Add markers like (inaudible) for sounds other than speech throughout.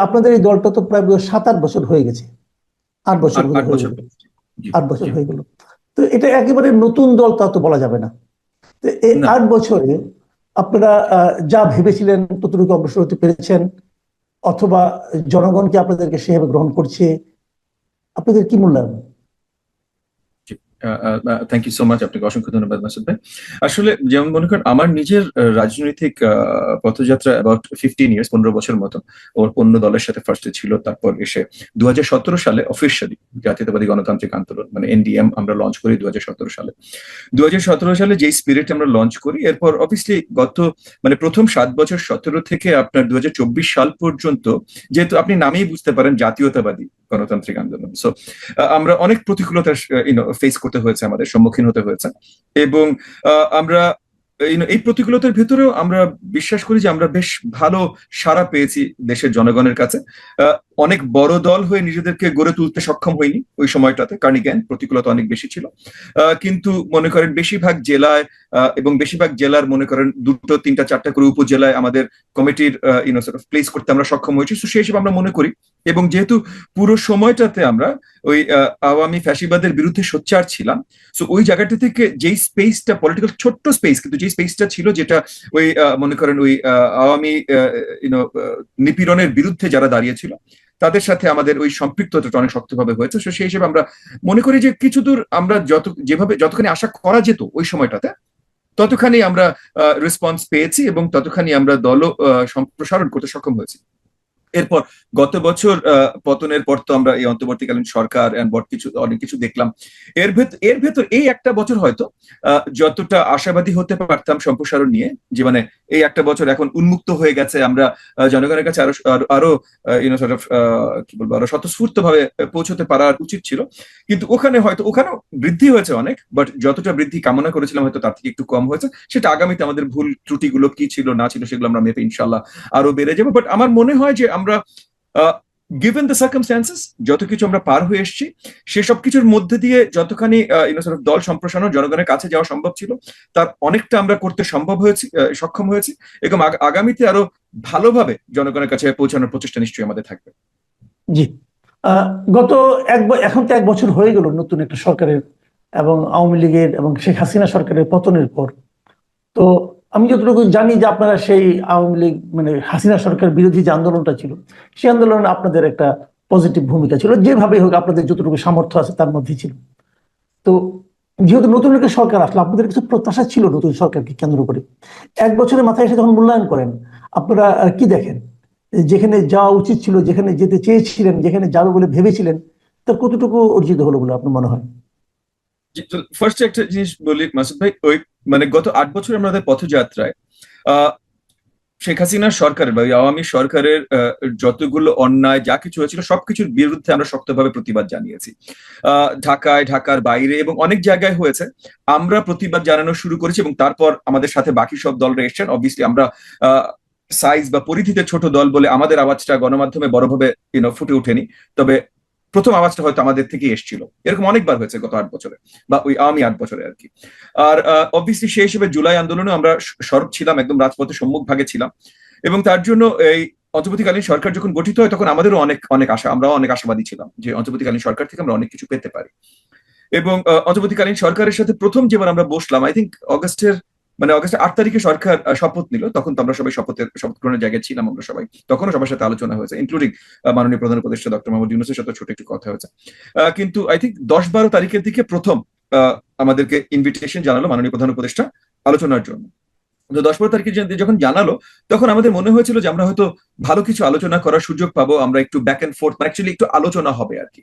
আপনাদের এই দলটা তো প্রায় সাত আট বছর হয়ে গেছে। আট বছর আট হয়ে বছর হয়ে গেল। তো এটা একেবারে নতুন দল তা তো বলা যাবে না। তো এই আট বছরে আপনারা আহ, যা ভেবেছিলেন ততটুকু অগ্রসর হতে পেরেছেন অথবা জনগণকে আপনাদেরকে সেভাবে গ্রহণ করছে আপনাদের কি মূল্যায়ন? থ্যাংক ইউ সো মাচ আপনাকে অসংখ্য ধন্যবাদ মাসুদ ভাই। আসলে যেমন মনে করেন, আমার নিজের রাজনৈতিক পথযাত্রা অ্যাবাউট ফিফটিন ইয়ার্স পনেরো বছর মতো, ওর পণ্য দলের সাথে ফার্স্টে ছিল, তারপর এসে দু হাজার সতেরো সালে অফিসিয়ালি জাতীয়তাবাদী গণতান্ত্রিক আন্দোলন মানে এনডিএম আমরা লঞ্চ করি দুহাজার সতেরো সালে। দুহাজার সতেরো সালে যেই স্পিরিট আমরা লঞ্চ করি, এরপর অবভিয়াসলি গত মানে প্রথম সাত বছর সতেরো থেকে আপনার দুহাজার চব্বিশ সাল পর্যন্ত যেহেতু আপনি নামেই বুঝতে পারেন জাতীয়তাবাদী গণতান্ত্রিক আন্দোলন। সো আমরা অনেক প্রতিকূলতার ফেস করতে হয়েছে আমাদের, সম্মুখীন হতে হয়েছে। এবং আমরা এই প্রতিকূলতার ভেতরেও আমরা বিশ্বাস করি যে আমরা বেশ ভালো সাড়া পেয়েছি দেশের জনগণের কাছে। অনেক বড় দল হয়ে নিজেদেরকে গড়ে তুলতে সক্ষম হয়নি ওই সময়টাতে। কারণ জ্ঞান প্রতিকূলতা অনেক বেশি ছিল। কিন্তু মনে করেন বেশিরভাগ জেলায় এবং বেশিরভাগ জেলার মনে করেন দুটো, তিনটা, চারটা করে উপজেলায় আমাদের কমিটির ইউনো প্লেস করতে আমরা সক্ষম হয়েছি। তো সেই হিসেবে আমরা মনে করি, এবং যেহেতু পুরো সময়টাতে আমরা ওই আওয়ামী ফ্যাসিবাদের বিরুদ্ধে সোচ্চার ছিলাম সো ওই জায়গাটা থেকে যেই স্পেসটা পলিটিক্যাল ছোট্ট স্পেস কিন্তু যেই স্পেসটা ছিল যেটা ওই মনে করেন ওই আওয়ামী ইউনো নিপীড়নের বিরুদ্ধে যারা দাঁড়িয়েছিল তাদের সাথে আমাদের ওই সম্পৃক্ততাটা অনেক শক্তভাবে হয়েছে। সো সেই হিসেবে আমরা মনে করি যে কিছু দূর আমরা যত, যেভাবে, যতখানি আশা করা যেত ওই সময়টাতে, ততখানি আমরা রেসপন্স পেয়েছি এবং ততখানি আমরা দল সম্প্রসারণ করতে সক্ষম হয়েছি। এরপর গত বছর পতনের পর তো আমরা এই অন্তর্বর্তীকালীন সরকার কিছু, অনেক কিছু দেখলাম। এর ভেতর এর ভেতর এই একটা বছর হয়তো যতটা আশাবাদী হতে পারতাম সম্প্রসারণ নিয়ে, যে মানে এই একটা বছর এখন উন্মুক্ত হয়ে গেছে, আমরা জনগণের কাছে আরও, আরো- ইউনো সর্ট কি বলব, আরও স্বতঃস্ফূর্ত ভাবে পৌঁছতে পারা উচিত ছিল। কিন্তু ওখানে হয়তো, ওখানেও বৃদ্ধি হয়েছে অনেক বাট যতটা বৃদ্ধি কামনা করেছিলাম হয়তো তার থেকে একটু কম হয়েছে। সেটা আগামীতে আমাদের ভুল ত্রুটিগুলো কি ছিল, না ছিল, সেগুলো আমরা মেপে ইনশাল্লাহ আরও বেড়ে যাব। বাট আমার মনে হয় যে আমরা গিভেন দ্য সার্কামস্ট্যান্সেস যত কিছু আমরা পার হয়ে এসেছি, সেসব কিছুর মধ্যে দিয়ে যতখানি দল সম্প্রসারণ, জনগণের কাছে যাওয়া সম্ভব ছিল, তার অনেকটা আমরা করতে সম্ভব হয়েছি সক্ষম হয়েছি, এবং আগামীতে আরও ভালোভাবে জনগণের কাছে পৌঁছানোর প্রচেষ্টা নিশ্চয়ই আমাদের থাকবে। জি। গত এক এখন তো এক বছর হয়ে গেল নতুন একটা সরকারের এবং আওয়ামী লীগের এবং শেখ হাসিনা সরকারের পতনের পর। তো আমি যতটুকু জানি যে আপনারা সেই আওয়ামী লীগ মানে হাসিনা সরকার বিরোধী যে আন্দোলনটা ছিল, সেই আন্দোলনে আপনাদের একটা পজিটিভ ভূমিকা ছিল। যেভাবে হোক আপনাদের যতটুকু সামর্থ্য আছে তার মধ্যে ছিল। তো যেহেতু নতুন একটা সরকার আসলো, আপনাদের কিছু প্রত্যাশা ছিল নতুন সরকারকে কেন্দ্র করে? এক বছরের মাথায় এসে যখন মূল্যায়ন করেন, আপনারা কি দেখেন? যেখানে যাওয়া উচিত ছিল, যেখানে যেতে চেয়েছিলেন, যেখানে যাবে বলে ভেবেছিলেন, তার কতটুকু অর্জিত হলো বলে আপনার মনে হয়? ফার্স্ট একটা জিনিস বলি, মাসুদ ভাই, ওই মানে গত আট বছর আমাদের পথযাত্রায় শেখ হাসিনার সরকারের বা আওয়ামী সরকারের যতগুলো অন্যায়, যা কিছু হয়েছিল, সবকিছুর বিরুদ্ধে আমরা শক্তভাবে প্রতিবাদ জানিয়েছি। ঢাকায়, ঢাকার বাইরে এবং অনেক জায়গায় হয়েছে। আমরা প্রতিবাদ জানানো শুরু করেছি এবং তারপর আমাদের সাথে বাকি সব দলরা এসছেন। অবভিয়াসলি আমরা সাইজ বা পরিধিতে ছোট দল বলে আমাদের আওয়াজটা গণমাধ্যমে বড়ভাবে ইউনো ফুটে ওঠেনি। তবে প্রথম আওয়াজটা হয়তো আমাদের থেকে এসেছিল। এরকম অনেকবার হয়েছে গত আট বছরে, বা ওই আওয়ামী আট বছরে আর কি। আর অবভিয়াসলি সেই হিসেবে জুলাই আন্দোলনে আমরা সরব ছিলাম, একদম রাজপথে সম্মুখ ভাগে ছিলাম। এবং তার জন্য এই অন্তর্বর্তীকালীন সরকার যখন গঠিত হয়, তখন আমাদেরও অনেক অনেক আশা, আমরাও অনেক আশাবাদী ছিলাম যে অন্তর্বর্তীকালীন সরকার থেকে আমরা অনেক কিছু পেতে পারি। এবং অন্তর্বর্তীকালীন সরকারের সাথে প্রথম যেবার আমরা বসলাম আই থিঙ্ক অগস্টের মানে অগস্টের আট তারিখে সরকার শপথ নিল, তখন তো আমরা সবাই শপথের, শপথ গ্রহণের জায়গায় ছিলাম আমরা সবাই। তখনও সবার সাথে আলোচনা হয়েছে ইনক্লুডিং মাননীয় প্রধান উপদেষ্টা ডক্টর মোহাম্মদ ইউনুসের সাথে ছোট একটু কথা হয়েছে। কিন্তু আই থিঙ্ক দশ বারো তারিখের দিকে প্রথম আমাদেরকে ইনভিটেশন জানালো মাননীয় প্রধান উপদেষ্টা আলোচনার জন্য। দশ বারো তারিখে যখন জানালো তখন আমাদের মনে হয়েছিল যে আমরা হয়তো ভালো কিছু আলোচনা করার সুযোগ পাবো আমরা একটু ব্যাক এন্ড ফোর্থ অ্যাকচুয়ালি একটু আলোচনা হবে আর কি।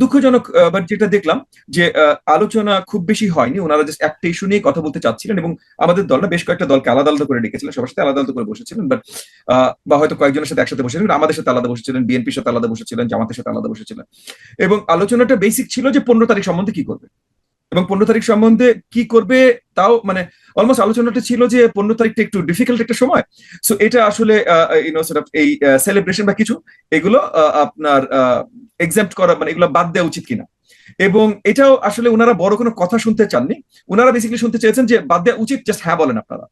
দুঃখজনক বাট যেটা দেখলাম যে আলোচনা খুব বেশি হয়নি ওনারা জাস্ট একটা ইস্যু নিয়ে কথা বলতে চাচ্ছিলেন এবং আমাদের দলটা বেশ কয়েকটা দলকে আলাদা আলাদা করে ডেকেছিলেন সবার সাথে আলাদা আলাদা করে বসেছিলেন বাট বা হয়তো কয়েকজনের সাথে একসাথে বসেছিলেন আমাদের সাথে আলাদা বসেছিলেন বিএনপির সাথে আলাদা বসেছিলেন জামাতের সাথে আলাদা বসেছিলেন। এবং আলোচনাটা বেসিক ছিল যে পনেরো তারিখ সম্বন্ধে কি করবে। এবং পনেরো তারিখ সম্বন্ধে কি করবে তাও মানে অলমোস্ট আলোচনাটা ছিল যে পনেরো তারিখটা একটু ডিফিকাল্ট একটা সময়। সো এটা আসলে ইউনো এই সেলিব্রেশন বা কিছু, এগুলো আপনার এক্সাম্পট করা মানে এগুলো বাদ দেওয়া উচিত কিনা। এবং এটাও আসলে ওনারা বড় কোনো কথা শুনতে চাননি। ওনারা বেসিক্যালি শুনতে চেয়েছেন যে বাদ দেওয়া উচিত জাস্ট হ্যাঁ বলেন আপনারা।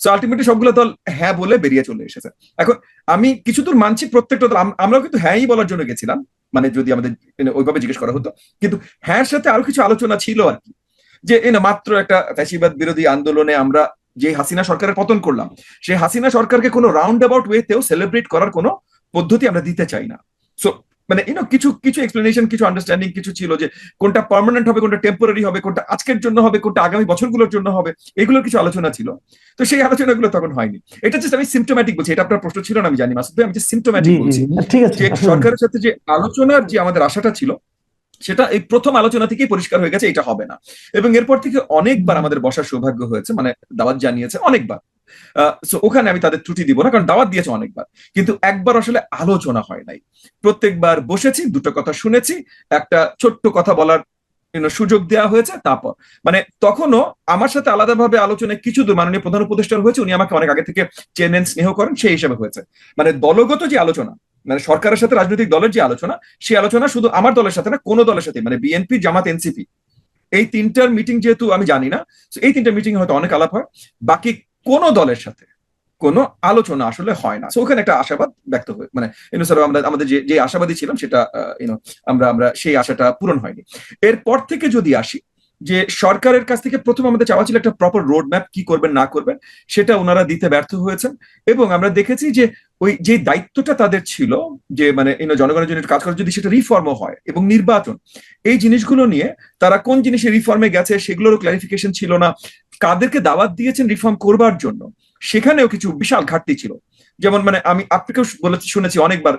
সো আলটিমেটলি সবগুলো দল হ্যাঁ বলে বেরিয়ে চলে এসেছে। এখন আমি কিছু দূর মানছি, প্রত্যেকটা দল আমরাও কিন্তু হ্যাঁই বলার জন্য গেছিলাম। মানে যদি আমাদের ওইভাবে জিজ্ঞেস করা হতো। কিন্তু হ্যাঁ সাথে আরও কিছু আলোচনা ছিল আর কি। যে না, মাত্র একটা ফ্যাসিবাদ বিরোধী আন্দোলনে আমরা যে হাসিনা সরকারের পতন করলাম সেই হাসিনা সরকারকে কোনো রাউন্ড অ্যাবাউট ওয়েতেও সেলিব্রেট করার কোনো পদ্ধতি আমরা দিতে চাই না। সো মানে ইউনো কিছু কিছু এক্সপ্লেনেশন কিছু আন্ডারস্ট্যান্ডিং কিছু ছিল যে কোনটা পার্মানেন্ট হবে কোনটা টেম্পোরারি হবে কোনটা আজকের জন্য হবে কোনটা আগামী বছরগুলোর জন্য হবে এগুলোর কিছু আলোচনা ছিল। তো সেই আলোচনাগুলো তখন হয়নি। এটা জাস্ট আমি সিমটোম্যাটিক বলছি এটা আপনার প্রশ্ন ছিল না আমি জানি মাসুদ ভাই আমি যে সিমটোম্যাটিক বলছি ঠিক আছে যে সরকারের সাথে যে আলোচনার যে আমাদের আশাটা ছিল সেটা এই প্রথম আলোচনা থেকেই পরিষ্কার হয়ে গেছে এটা হবে না। এবং এরপর থেকে অনেকবার আমাদের বসার সৌভাগ্য হয়েছে মানে দাওয়াত জানিয়েছে অনেকবার। সো ওখানে আমি তাদের ত্রুটি দিব না, কারণ দাওয়াত দিয়েছে অনেকবার। কিন্তু একবার আসলে আলোচনা হয় নাই। প্রত্যেকবার বসেছি, দুটো কথা শুনেছি, একটা ছোট্ট কথা বলার সুযোগ দেওয়া হয়েছে, তারপর। মানে তখনও আমার সাথে আলাদাভাবে আলোচনায় কিছু দূর মাননীয় প্রধান উপদেষ্টার হয়েছে, উনি আমাকে অনেক আগে থেকে চেনেন, স্নেহ করেন, সেই হিসাবে হয়েছে। মানে দলগত যে আলোচনা মানে সরকারের সাথে রাজনৈতিক দলের যে আলোচনা, সেই আলোচনা শুধু আমার দলের সাথে না, কোনো দলের সাথে মানে বিএনপি, জামাত, এনসিপি। এই তিনটার মিটিং যেহেতু আমি জানি না এই তিনটা মিটিং হয়তো অনেক আলাপ হয়। বাকি কোনো দলের সাথে কোনো আলোচনা আসলে হয় না। ওখানে একটা আশাবাদ ব্যক্ত হয় মানে ইউনো আমরা, আমাদের যে যে আশাবাদী ছিলাম সেটা ইউনো আমরা আমরা সেই আশাটা পূরণ হয়নি। এরপর থেকে যদি আসি, যে সরকারের কাছ থেকে প্রথম আমাদের চাওয়া ছিল একটা প্রপার রোড ম্যাপ কি করবেন, না করবেন, সেটা ওনারা দিতে ব্যর্থ হয়েছেন। এবং আমরা দেখেছি যে ওই, যে দায়িত্বটা তাদের ছিল, যে মানে জনগণের জন্য কাজ করা যদি সেটা রিফর্মও হয় এবং নির্বাচন, এই জিনিসগুলো নিয়ে তারা কোন জিনিসে রিফর্মে গেছে সেগুলোরও ক্লারিফিকেশন ছিল না। কাদেরকে দাওয়াত দিয়েছেন রিফর্ম করবার জন্য সেখানেও কিছু বিশাল ঘাটতি ছিল। যেমন মানে আমি আপনাকেও বলেছি শুনেছি অনেকবার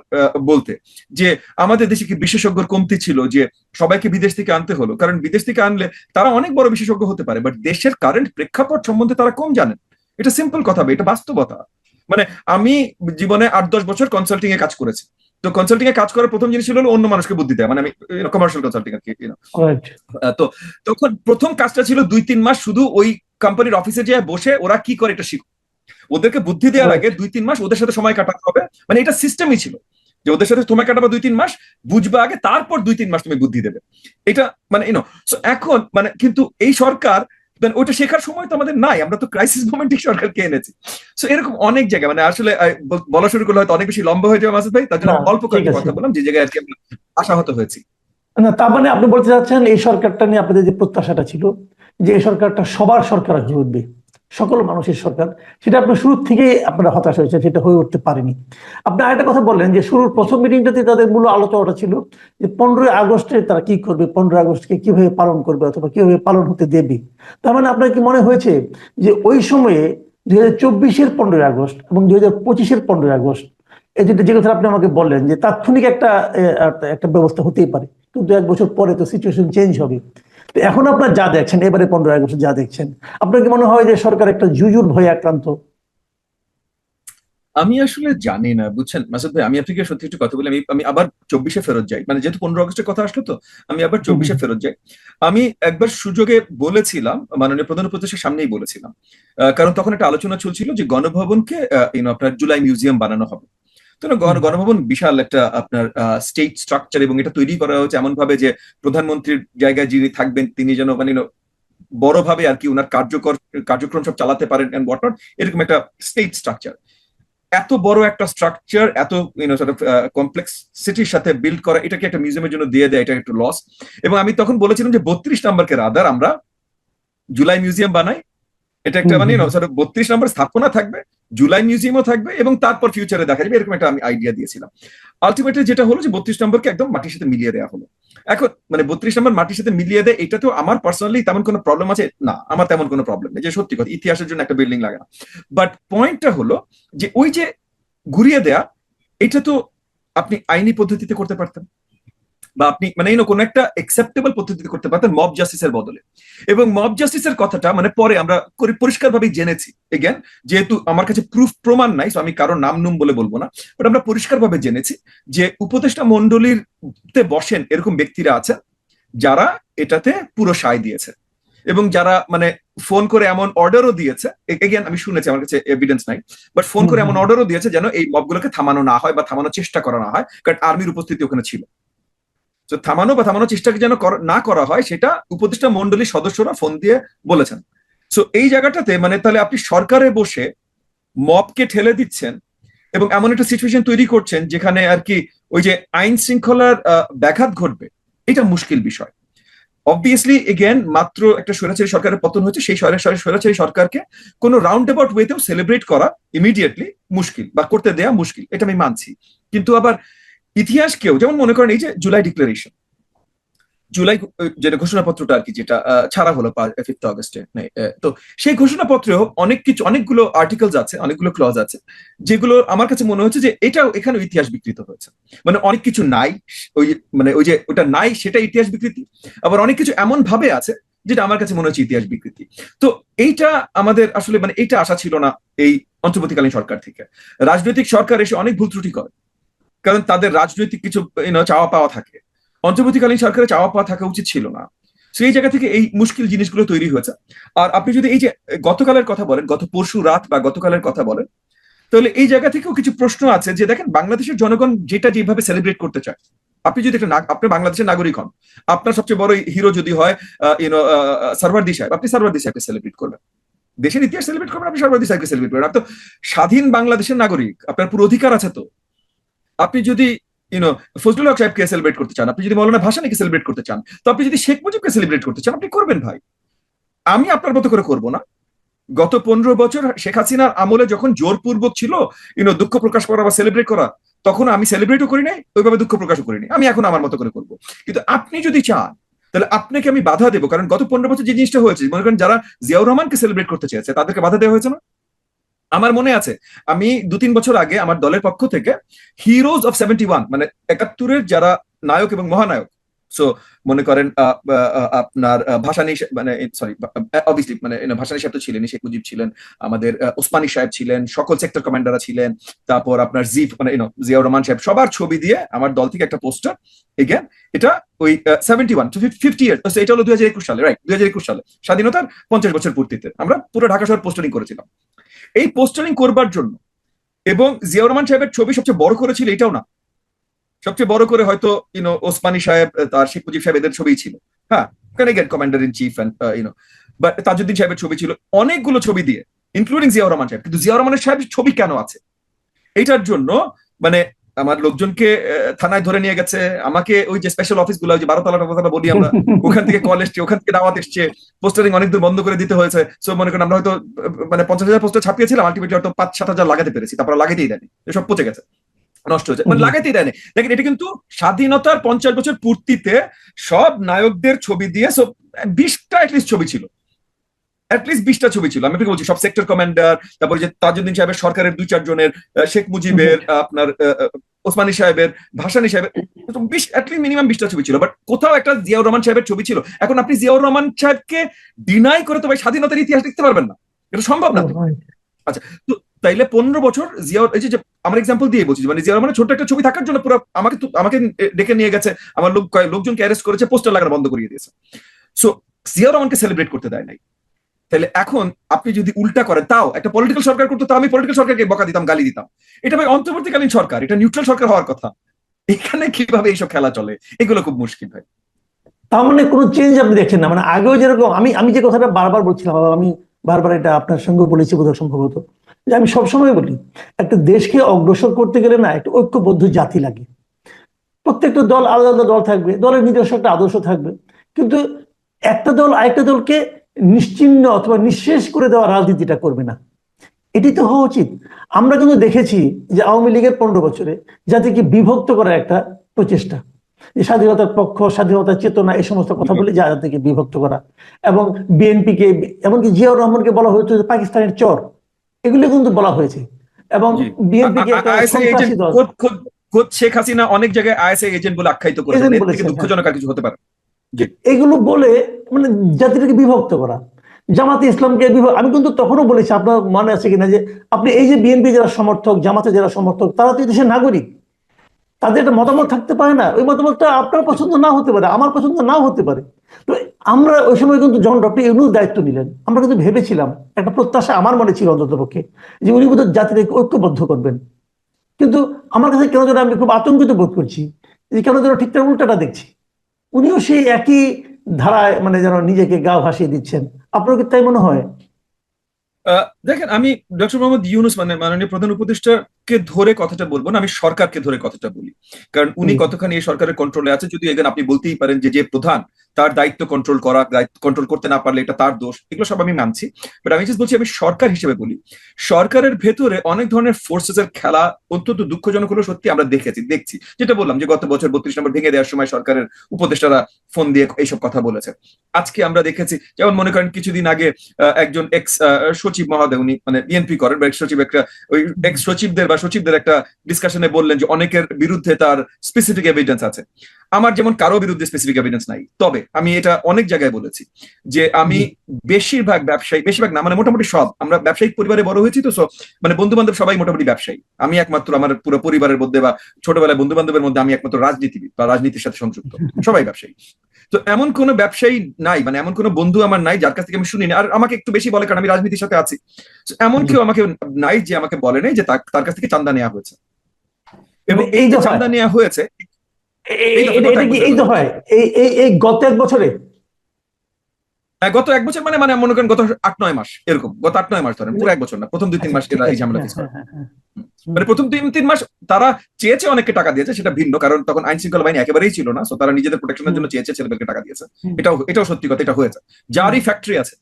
বলতে যে আমাদের দেশে কি বিশেষজ্ঞর কমতি ছিল যে সবাইকে বিদেশ থেকে আনতে হলো? কারণ বিদেশ থেকে আনলে তারা অনেক বড় বিশেষজ্ঞ হতে পারে বাট দেশের কারেন্ট প্রেক্ষাপট সম্বন্ধে তারা কম জানেন। এটা সিম্পল কথা এটা বাস্তবতা। মানে আমি জীবনে আট দশ বছর কনসাল্টিং এ কাজ করেছি। তো কনসাল্টিং এ কাজ করার প্রথম জিনিস ছিল হলো অন্য মানুষকে বুদ্ধি দেয়। মানে আমি কমার্শিয়াল কনসাল্টিং আর কি তো তখন প্রথম কাজটা ছিল দুই তিন মাস শুধু ওই কোম্পানির অফিসে যেয়ে বসে ওরা কি করে এটা শিখো ওদেরকে বুদ্ধি দেওয়ার আগে দুই তিন মাস ওদের সাথে সময় কাটাতে হবে। মানে এটা সিস্টেমই ছিল যে ওদের সাথে সময় কাটাবো দুই তিন মাস বুঝবা আগে তারপর দুই তিন মাস তুমি বুদ্ধি দেবে। এটা মানে ইনো এখন মানে কিন্তু এই সরকার then ওটা শেখার সময় তো আমাদের নাই আমরা তো ক্রাইসিস মোমেন্টে সরকারকে এনেছি। সো এরকম অনেক জায়গায় মানে আসলে বলা শুরু করলে হয়তো অনেক বেশি লম্বা হয়ে যাবে মাসুদ ভাই তার জন্য অল্প ঠিক কয়েকটা। কথা বললাম যে জায়গায় আর কি আমরা আশাহত হয়েছি। না তার মানে আপনি বলতে চাচ্ছেন এই সরকারটা নিয়ে আপনাদের যে প্রত্যাশাটা ছিল যে সরকারটা সবার সরকার হয়ে উঠবে সকল মানুষের সরকার, সেটা আপনার শুরু থেকে আপনারা হতাশ হয়েছে সেটা হয়ে উঠতে পারেনি। আপনি আরেকটা কথা বললেন যে শুরুর প্রথম মিটিংটাতে তাদের মূল আলোচনাটা ছিল যে পনেরোই আগস্টে তারা কি করবে, পনেরোই আগস্টকে কীভাবে পালন করবে অথবা কীভাবে পালন হতে দেবে। তার মানে আপনার কি মনে হয়েছে যে ওই সময়ে দুই হাজার চব্বিশের পনেরোই আগস্ট এবং দুই হাজার পঁচিশের পনেরোই আগস্ট, এই যেটা যে কথা আপনি আমাকে বললেন যে তাৎক্ষণিক একটা একটা ব্যবস্থা হতেই পারে। কিন্তু এক বছর পরে তো সিচুয়েশন চেঞ্জ হবে। এখন আপনার যা দেখছেন এবারে পনেরো আগস্ট যা দেখছেন আপনার কি মনে হয় যে সরকার একটা জুজুর ভয়ে আক্রান্ত? আমি আসলে জানি না বুঝছেন? মাসুদ ভাই আমি আপনাকে সত্যি একটু কথা বলি আমি আমি আবার চব্বিশে ফেরত যাই। মানে যেহেতু পনেরো আগস্টের কথা আসলো তো আমি আবার চব্বিশে ফেরত যাই। আমি একবার সুযোগে বলেছিলাম মাননীয় প্রধান উপদেশের সামনেই বলেছিলাম। কারণ তখন একটা আলোচনা চলছিল যে গণভবনকে আপনার জুলাই মিউজিয়াম বানানো হবে। গণভবন বিশাল একটা আপনার স্টেট স্ট্রাকচার এবং এটা তৈরি করা হয়েছে এমন ভাবে যে প্রধানমন্ত্রীর জায়গায় যিনি থাকবেন তিনি যেন মানে বড়ভাবে আর কি ওনার কার্যকর কার্যক্রম সব চালাতে পারেন এন্ড হোয়াট এরকম একটা স্টেট স্ট্রাকচার এত বড় একটা স্ট্রাকচার এত ইউনো কমপ্লেক্স সিটির সাথে বিল্ড করা এটাকে একটা মিউজিয়ামের জন্য দিয়ে দেয় এটা একটু লস এবং আমি তখন বলেছিলাম যে বত্রিশ নাম্বারকে রাদার আমরা জুলাই মিউজিয়াম বানাই। এটা একটা মানে বত্রিশ নাম্বার স্থাপনা থাকবে। জুলাই মিউজিয়ামও থাকবে এবং তারপর ফিউচারে দেখা যাবে, এরকম একটা আমি আইডিয়া দিয়েছিলাম। আলটিমেটলি যেটা হলো যে বত্রিশ নম্বরকে একদম মাটির সাথে মিলিয়ে দেওয়া হলো। এখন মানে বত্রিশ নম্বর মাটির সাথে মিলিয়ে দেয় এটা তো আমার পার্সোনালি তেমন কোনো প্রবলেম আছে? না, আমার তেমন কোনো প্রবলেম নেই, যে সত্যি কথা, ইতিহাসের জন্য একটা বিল্ডিং লাগে না বাট পয়েন্টটা হলো যে ওই যে ঘুরিয়ে দেয়া, এটা তো আপনি আইনি পদ্ধতিতে করতে পারতেন। বা আপনি মানে এই কোনো একটা একসেপ্টেবল পদ্ধতিতে করতে পারতেন মব জাস্টিসের বদলে। এবং মব জাস্টিসের কথাটা মানে পরে আমরা পরিষ্কার ভাবে জেনেছি। এগেন যেহেতু আমার কাছে প্রুফ প্রমাণ নাই আমি কারও নাম নুম বলে বলব না বাট আমরা পরিষ্কার ভাবে জেনেছি যে উপদেষ্টা মন্ডলীর তে বসেন এরকম ব্যক্তিরা আছেন যারা এটাতে পুরো সায় দিয়েছে। এবং যারা মানে ফোন করে এমন অর্ডারও দিয়েছে এগেন আমি শুনেছি আমার কাছে এভিডেন্স নাই বাট ফোন করে এমন। অর্ডারও দিয়েছে যেন এই মবগুলোকে থামানো না হয় বা থামানোর চেষ্টা করা না হয় কারণ আর্মির উপস্থিতি ওখানে ছিল। তো থামানো বা থামানোর চেষ্টা যেন না করা হয়, সেটা উপদেষ্টা মন্ডলীর সদস্যরা ফোন দিয়ে বলেছেন। সো এই জায়গাটাতে মানে তাহলে আপনি সরকারে বসে মবকে ঠেলে দিচ্ছেন এবং এমন একটা সিচুয়েশন তৈরি করছেন যেখানে আর কি ওই যে আইন শৃঙ্খলার ব্যাঘাত ঘটবে। এটা মুশকিল বিষয়। অবভিয়াসলি এগেন মাত্র একটা স্বৈরাচারী সরকারের পতন হয়েছে, সেই স্বৈরাচারী সরকারকে কোনো রাউন্ড অ্যাবাউট ওয়েতেও সেলিব্রেট করা ইমিডিয়েটলি মুশকিল বা করতে দেয়া মুশকিল, এটা আমি মানছি। কিন্তু আবার ইতিহাসকেও যেমন মনে করেন এই যে জুলাই ডিক্লারেশন জুলাই যেটা ঘোষণাপত্রটা আর কি, যেটা ছাড়া হলো ফিফথ অগস্টে তো সেই ঘোষণাপত্রেও অনেক কিছু, অনেকগুলো আর্টিকেলস আছে, অনেকগুলো ক্লজ আছে, যেগুলো আমার কাছে মনে হচ্ছে যে এটাও এখানে ইতিহাস বিকৃত হয়েছে। মানে অনেক কিছু নাই, ওই মানে ওই যে ওটা নাই সেটা ইতিহাস বিকৃতি, আবার অনেক কিছু এমন ভাবে আছে, যেটা আমার কাছে মনে হচ্ছে ইতিহাস বিকৃতি। তো এইটা আমাদের আসলে মানে এইটা আশা ছিল না এই অন্তর্বর্তীকালীন সরকার থেকে। রাজনৈতিক সরকার এসে অনেক ভুল ত্রুটি করে কারণ তাদের রাজনৈতিক কিছু চাওয়া পাওয়া থাকে। অন্তর্বর্তীকালীন সরকারের চাওয়া পাওয়া থাকা উচিত ছিল না। সেই জায়গা থেকে এই মুশকিল জিনিসগুলো তৈরি হয়েছে। আর আপনি যদি এই যে, গতকালের কথা বলেন, গত পরশু রাত বা গতকালের কথা বলেন, তাহলে এই জায়গা থেকেও কিছু প্রশ্ন আছে যে, দেখেন, বাংলাদেশের জনগণ যেটা যেভাবে সেলিব্রেট করতে চায়। আপনি যদি একটা আপনি বাংলাদেশের নাগরিক হন। আপনার সবচেয়ে বড় হিরো যদি হয় ইউনো সার্ভারদি সাহেব, আপনি সার্ভারদি সাহেবকে সেলিব্রেট করবেন। দেশের ইতিহাস সেলিব্রেট করবেন, আপনি সার্ভারদি সাহেবকে সেলিব্রেট করবেন। আপনি স্বাধীন বাংলাদেশের নাগরিক, আপনার পুরো অধিকার আছে তো। আপনি যদি ইউনো ফজলুল হক সাহেবকে সেলিব্রেট করতে চান, আপনি যদি মৌলানা ভাসানিকে সেলিব্রেট করতে চান, তো আপনি যদি শেখ মুজিবকে সেলিব্রেট করতে চান, আপনি করবেন ভাই। আমি আপনার মতো করে করব না। গত পনেরো বছর শেখ হাসিনার আমলে যখন জোরপূর্বক ছিল ইউনো দুঃখ প্রকাশ করা বা সেলিব্রেট করা, তখন আমি সেলিব্রেটও করি নাই, ওইভাবে দুঃখ প্রকাশও করিনি আমি এখন আমার মতো করে করব। কিন্তু আপনি যদি চান, তাহলে আপনাকে আমি বাধা দেবো, কারণ গত পনেরো বছর যে জিনিসটা হয়েছে, মনে করেন যারা জিয়াউর রহমানকে সেলিব্রেট করতে চেয়েছে, তাদেরকে বাধা দেওয়া হয়েছে না? আমার মনে আছে, আমি দু তিন বছর আগে আমার দলের পক্ষ থেকে হিরোজ অফ সেভেন্টি ওয়ান মানে একাত্তরের যারা নায়ক এবং মহানায়ক সো মনে করেন আপনার ভাসানী মানে সরি অবভিয়াসলি মানে ভাসানী সাহেব তো ছিলেন শেখ মুজিব ছিলেন, আমাদের ওসমানী সাহেব ছিলেন, সকল সেক্টর কমান্ডাররা ছিলেন, তারপর আপনার জিফ মানে জিয়াউর রহমান সাহেব, সবার ছবি দিয়ে আমার দল থেকে একটা পোস্টার এগেন এটা ওই সেভেন্টি ওয়ান ফিফটি ইয়ার এটা হলো দুই হাজার একুশ সালে রাইট দুই হাজার একুশ সালে, স্বাধীনতার পঞ্চাশ বছর পূর্তিতে, আমরা পুরো ঢাকা শহর পোস্টারিং করেছিলাম। এই পোস্টারিং করবার জন্য, এবং জিয়াউর রহমান সাহেবের ছবি সবচেয়ে বড় করেছিল এটাও না সবচেয়ে বড় করে হয়তো ইউনো ওসমানী সাহেব তার শেখ মুজিব সাহেব এদের ছবি ছিল। হ্যাঁ ওখানে gate commander in chief and you know but Tajuddin সাহেবের ছবি ছিল। অনেকগুলো ছবি দিয়ে ইনক্লুডিং জিয়াউর রহমান সাহেব। কিন্তু জিয়াউর রহমানের সাহেবের ছবি কেন আছে? এইটার জন্য মানে আমার লোকজনকে থানায় ধরে নিয়ে গেছে। আমাকে ওই যে স্পেশাল অফিসগুলো যে বারো তলাটা কথা বলি আমরা (laughs) ওখান থেকে কল এসছে ওখান থেকে দাওয়াত এসছে। পোস্টারিং অনেক দূর বন্ধ করে দিতে হয়েছে। সো মনে করেন আমরা হয়তো মানে পঞ্চাশ হাজার পোস্টার ছাপিয়েছিলাম আলটিমেটলি হয়তো পাঁচ সাত হাজার লাগাতে পেরেছি। তারপর লাগাতেই দেয়নি। এসব পচে গেছে। নষ্ট হয়েছে মানে হুম। লাগাতেই দেয়নি দেখেন এটা কিন্তু স্বাধীনতার পঞ্চাশ বছর পূর্তিতে সব নায়কদের ছবি দিয়ে সব বিশটা অ্যাটলিস্ট ছবি ছিল। অ্যাটলিস্ট বিশটা ছবি ছিল। আমি আপনাকে বলছি সব সেক্টর কমান্ডার তারপরে যে তাজউদ্দিন সাহেবের সরকারের দুই চারজনের শেখ মুজিবের আপনার ওসমানী সাহেবের ভাসানী সাহেবের বিশ অ্যাটলিস্ট মিনিমাম বিশটা ছবি ছিল। বাট কোথাও একটা জিয়াউর রহমান সাহেবের ছবি ছিল। এখন আপনি জিয়াউর রহমান সাহেবকে ডিনাই করে তো ভাই স্বাধীনতার ইতিহাস লিখতে পারবেন না। এটা সম্ভব না। তো। তো তাইলে পনেরো বছর জিয়াউর, এই যে আমার এক্সাম্পল দিয়ে বলছি মানে জিয়াউর রহমানের ছোট্ট একটা ছবি থাকার জন্য পুরো আমাকে আমাকে ডেকে নিয়ে গেছে, আমার লোক লোকজনকে অ্যারেস্ট করেছে পোস্টার লাগানো বন্ধ করিয়ে দিয়েছে। সো জিয়াউর রহমানকে সেলিব্রেট করতে দেয় নাই। তাহলে এখন আপনি যদি উল্টা করেন, তাও একটা পলিটিক্যাল সরকার করতো তাও আমি পলিটিক্যাল সরকারকে বকা দিতাম, গালি দিতাম। এটা ভাই অন্তর্বর্তীকালীন সরকার, এটা নিউট্রাল সরকার হওয়ার কথা। এখানে কীভাবে এইসব খেলা চলে? এগুলো খুব মুশকিল ভাই। তার মানে কোনো চেঞ্জ আপনি দেখছেন না। মানে আগেও যেরকম, আমি আমি যে কথাটা বারবার বলছিলাম আমি বারবার এটা আপনার সঙ্গে বলেছি বোধহয় সম্ভবত। যে আমি সবসময় বলি, একটা দেশকে অগ্রসর করতে গেলে না একটা ঐক্যবদ্ধ জাতি লাগে। প্রত্যেকটা দল আলাদা আলাদা দল থাকবে, দলের নিজস্ব একটা আদর্শ থাকবে। কিন্তু একটা দল আরেকটা দলকে নিশ্চিহ্ন অথবা নিঃশেষ করে দেওয়া রাজনীতিটা করবে না। এটি তো হওয়া উচিত। আমরা কিন্তু দেখেছি যে আওয়ামী লীগের পনেরো বছরে জাতিকে বিভক্ত করার একটা প্রচেষ্টা। যে স্বাধীনতার পক্ষ স্বাধীনতার চেতনা এই সমস্ত কথা বলে জাতিকে বিভক্ত করা। এবং বিএনপিকে এমনকি জিয়াউর রহমানকে বলা হয়েছে যে পাকিস্তানের চর। এগুলো কিন্তু বলা হয়েছে। এবং। বিএনপিকে খোদ শেখ হাসিনা অনেক জায়গায় আইএসআই এজেন্ট বলে আখ্যায়িত করেছেন। এর থেকে দুঃখজনক আর কিছু হতে পারে। এগুলো বলে মানে জাতিটাকে বিভক্ত করা। জামাতে ইসলামকে আমি কিন্তু তখনও বলেছি আপনার মনে আছে কিনা যে আপনি এই যে বিএনপি যারা সমর্থক জামাতে যারা সমর্থক তারা তো দেশের নাগরিক। তাদের একটা মতামত থাকতে পারে না। ওই মতামতটা আপনার পছন্দ না হতে পারে, আমার পছন্দ নাও হতে পারে। তো আমরা ওই সময় কিন্তু জন ডক্টর ইউনুস দায়িত্ব নিলেন। আমরা কিন্তু ভেবেছিলাম, একটা প্রত্যাশা আমার মনে ছিল অন্তত পক্ষে, যে উনি বোধহয় জাতিটাকে ঐক্যবদ্ধ করবেন। কিন্তু আমার কাছে কেন যেন আমি খুব আতঙ্কিত বোধ করছি, যে কেন যেন ঠিকঠাক উল্টাটা দেখছি। উনিও সেই একই ধারায় মানে যেন নিজেকে গা ভাসিয়ে দিচ্ছেন। আপনার কি তাই মনে হয়? দেখেন, আমি ডক্টর মোহাম্মদ ইউনুস মানে মাননীয় প্রধান উপদেষ্টাকে ধরে কথাটা বলব না আমি সরকারকে ধরে কথাটা বলি। কারণ উনি কতখানি এই সরকারের কন্ট্রোলে আছে যদি এখানে আপনি বলতেই পারেন যে যে প্রধান তার দায়িত্ব কন্ট্রোল করা দায়িত্ব কন্ট্রোল করতে না পারলে এটা তার দোষ এগুলো সব আমি মানছি। বাট আমি জাস্ট বলছি আমি সরকার হিসেবে বলি। সরকারের ভেতরে অনেক ধরনের ফোর্সেস এর খেলা অত্যন্ত দুঃখজনক হলো সত্যি আমরা দেখেছি দেখছি। যেটা বললাম যে গত বছর বত্রিশ নম্বর ভেঙে দেওয়ার সময় সরকারের উপদেষ্টারা ফোন দিয়ে এইসব কথা বলেছে। আজকে আমরা দেখেছি যেমন মনে করেন কিছুদিন আগে একজন এক্স সচিব মহোদয় উনি মানে বিএনপি করেন বা ex সচিব একটা ওই এক্স সচিবদের বা সচিবদের একটা ডিসকাশনে বললেন যে অনেকের বিরুদ্ধে তার স্পেসিফিক এভিডেন্স আছে। আমার যেমন কারও বিরুদ্ধে স্পেসিফিক এভিডেন্স নাই। তবে আমি এটা অনেক জায়গায় বলেছি যে আমি বেশিরভাগ ব্যবসায়ী বেশিরভাগ না মানে মোটামুটি সব। আমরা ব্যবসায়িক পরিবারে বড় হয়েছি তো মানে বন্ধু বান্ধব সবাই মোটামুটি ব্যবসায়ী। আমি একমাত্র আমার পুরো পরিবারের মধ্যে বা ছোটবেলায় বন্ধু বান্ধবের মধ্যে আমি একমাত্র রাজনীতিবিদ বা রাজনীতির সাথে সংযুক্ত। সবাই ব্যবসায়ী। তো এমন কোনো ব্যবসায়ী নাই মানে এমন কোনো বন্ধু আমার নাই যার কাছ থেকে আমি শুনি না আর আমাকে একটু বেশি বলে কারণ আমি রাজনীতির সাথে আছি। এমন কেউ আমাকে নাই যে আমাকে বলে নাই যে তার কাছ থেকে চান্দা নেওয়া হয়েছে। এবং এই যে চান্দা নেওয়া হয়েছে এটা এটা কি এই তো হয় এই এই গত এক বছরে। হ্যাঁ, গত এক বছর মানে মানে মনে করেন গত আট নয় মাস এরকম। গত আট নয় মাস ধরেন পুরো এক বছর না প্রথম দুই তিন মাস এই ঝামেলা করে। হ্যাঁ, হ্যাঁ। মানে প্রথম তিন তিন মাস তারা চেয়েছে অনেককে টাকা দিয়েছে সেটা ভিন্ন কারণ তখন আইন শৃঙ্খলা বাহিনী একেবারেই ছিল না তো তারা নিজেদের প্রোটেকশনের জন্য চেয়েছে ছেলেদেরকে টাকা দিয়েছে। এটাও এটাও সত্যি কথা এটা হয়েছে। যারই ফ্যাক্টরি আছে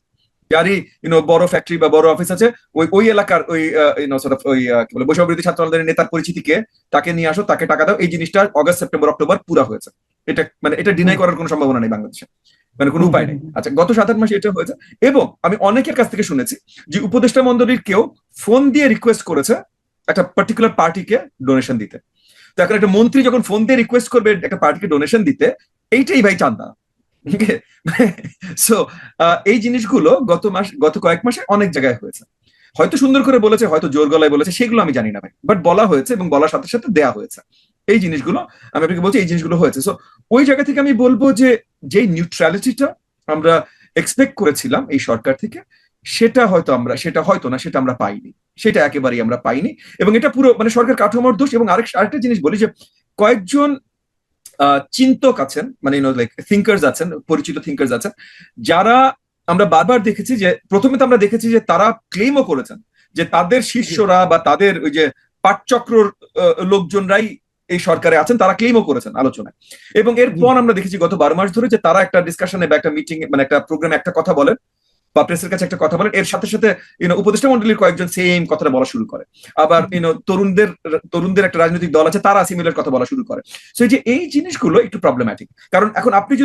যারই ইউনো বড় ফ্যাক্টরি বা বড় অফিস আছে ওই ওই এলাকার ওই ইউনো সর্ট অফ ওই কি বলে বৈষম্য বিরোধী ছাত্র আন্দোলনের নেতার পরিচিতিকে তাকে নিয়ে আসো তাকে টাকা দাও এই জিনিসটা অগস্ট সেপ্টেম্বর অক্টোবর পুরা হয়েছে। এটা মানে এটা ডিনাই করার কোনো সম্ভাবনা নেই বাংলাদেশে। মানে কোনো উপায় নেই। আচ্ছা গত সাত আট মাসে এটা হয়েছে এবং আমি অনেকের কাছ থেকে শুনেছি যে উপদেষ্টা মন্ডলীর কেউ ফোন দিয়ে রিকোয়েস্ট করেছে একটা পার্টিকুলার পার্টিকে ডোনেশন দিতে। তো এখন একটা মন্ত্রী যখন ফোন দিয়ে রিকোয়েস্ট করবে একটা পার্টিকে ডোনেশন দিতে এইটাই ভাই চান্দা। সো (laughs) এই জিনিসগুলো গত মাস, গত কয়েক মাসে অনেক জায়গায় হয়েছে। হয়তো সুন্দর করে বলেছে, হয়তো জোর গলায় বলেছে, সেগুলো আমি জানি না ভাই। বাট বলা হয়েছে এবং বলার সাথে সাথে দেয়া হয়েছে। এই জিনিসগুলো, আমি আপনাকে বলছি, এই জিনিসগুলো হয়েছে। সো ওই জায়গা থেকে আমি বলব যে, যেই নিউট্রালিটিটা আমরা এক্সপেক্ট করেছিলাম এই সরকার থেকে, সেটা হয়তো আমরা, সেটা হয়তো না, সেটা আমরা পাইনি। সেটা একেবারেই আমরা পাইনি। এবং এটা পুরো মানে সরকার কাঠামোর দোষ এবং আরেক, আরেকটা জিনিস বলি যে, কয়েকজন চিন্তক আছেন মানে লাইক থিঙ্কার্স আছেন পরিচিত থিঙ্কার্স আছেন যারা আমরা বারবার দেখেছি যে প্রথমে তো আমরা দেখেছি যে তারা ক্লেমও করেছেন যে তাদের শিষ্যরা বা তাদের ওই যে পাঠচক্রর আহ, লোকজনরাই এই সরকারে আছেন তারা ক্লেমও করেছেন আলোচনায়। এবং এরপর আমরা দেখেছি গত বারো মাস ধরে যে তারা একটা ডিসকাশনে বা একটা মিটিং মানে একটা প্রোগ্রামে একটা কথা বলেন বা প্রেসের কাছে একটা কথা বলেন, এর সাথে সাথে ইউনো উপদেষ্টা মন্ডলীর কয়েকজন সেম কথাটা বলা শুরু করে। আবার ইউনো তরুণদের তরুণদের একটা রাজনৈতিক দল আছে, তারা সিমিলার কথা বলা শুরু করে। সো এই যে, এই জিনিসগুলো একটু প্রবলেম্যাটিক কারণ এখন আপনি যদি